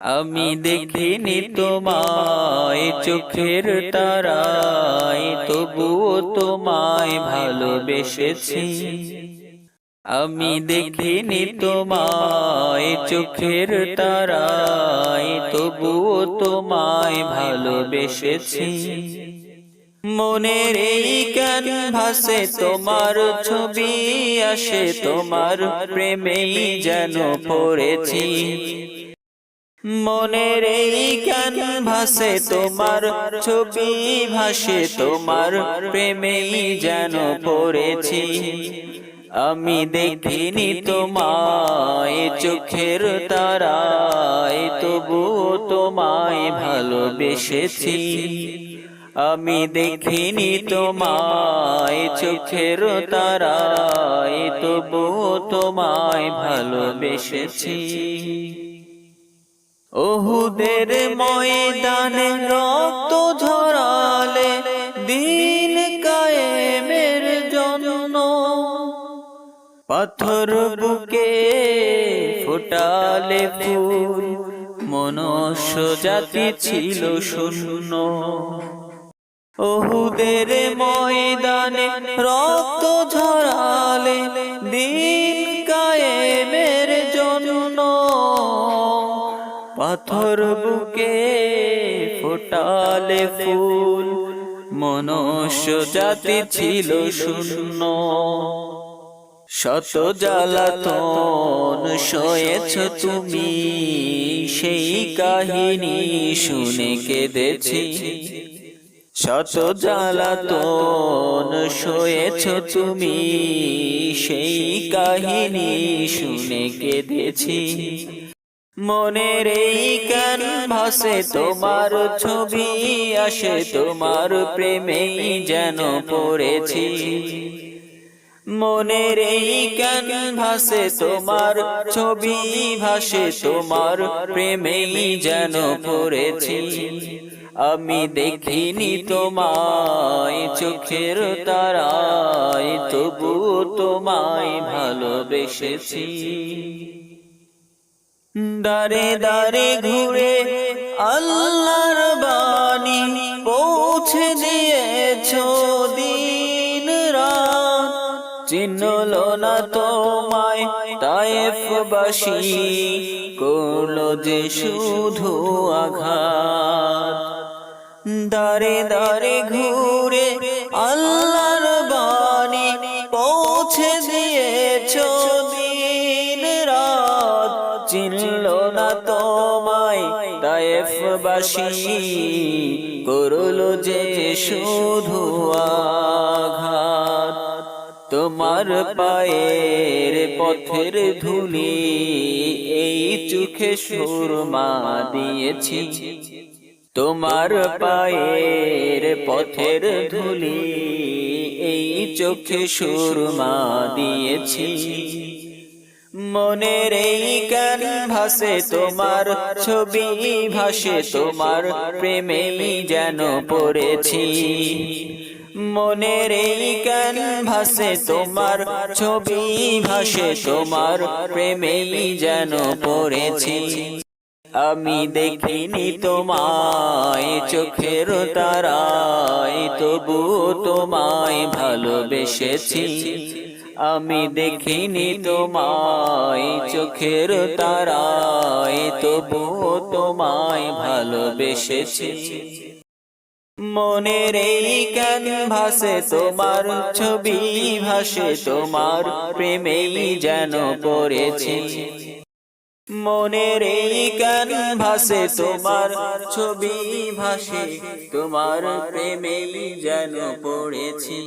আমি দেখিনি তোমায় চোখের তারায় তবুও তোমায় ভালোবেসেছি। আমি দেখিনি তোমায় চোখের তারায় তবুও তোমায় ভালোবেসেছি। মনের এই ক্যানভাসে তোমার ছবি আসে তোমার প্রেমেই যেন পড়েছি। মনের এই ভাসে তোমার ছবি ভাসে তোমার প্রেমেই যেন পড়েছি। আমি দেখিনি তোমায় চোখের তারায়, তবুও তোমায় ভালোবেসেছি। আমি দেখিনি তোমায় চোখের তারায়, তবুও তোমায় ভালোবেসেছি। ওহুদের ময়দানে রক্ত ঝরালে দিন কায়েমের জন্য। পাথর বুকে ফোটালে ফুল, মনুষ্য জাতি ছিল শূন্য। ওহুদের ময়দানে রক্ত ঝরালে দিন পাথর বুকে ফোটালে ফুল, মনুষ্য জাতি ছিল শূন্য। শত জ্বালাতন সয়েছ তুমি, সেই কাহিনী শুনে কেঁদেছি। শত জ্বালাতন সয়েছ তুমি, সেই কাহিনী শুনে কেঁদেছি। মনের এই কান ভাসে তোমার ছবি আসে তোমার প্রেমেই যেন পড়েছি। মনের এই কান ভাসে তোমার ছবি ভাসে তোমার প্রেমেই যেন পড়েছি। আমি দেখিনি তোমায় চোখের তারায় তবু তোমায় ভালোবেসেছি। দারে দারে ঘুরে আল্লাহর বাণী পৌঁছে দিয়েছ দিন রাত। চিহ্নল না তোমায় তায়েফবাসী, করল যে শুধু আঘাত। দারে দারে ঘুরে আল্লাহর তায়েফবাসী করল যে শুধু আঘাত। তোমার পায়ের পথের ধুলি, এই চোখে সুরমা দিয়েছি। তোমার পায়ের পথের ধুলি, এই চোখে সুরমা দিয়েছি। মনের এই কান ভাসে, তোমার ছবি ভাসে, তোমার প্রেমে যেন পড়েছি। মনের এই কান ভাসে, তোমার ছবি ভাসে, তোমার প্রেমে যেন পড়েছি। আমি দেখিনি তোমায়, চোখের তারায় তবু তোমায় ভালোবেসেছি। আমি দেখিনি তোমায় চোখের তারায় তবু তোমায় ভালোবেসেছি। মনের এই কান ভাসে তোমার ছবি ভাসে তোমার প্রেমেই যেন পড়েছি। মনের এই কান ভাসে তোমার ছবি ভাসে তোমার প্রেমেই যেন পড়েছি।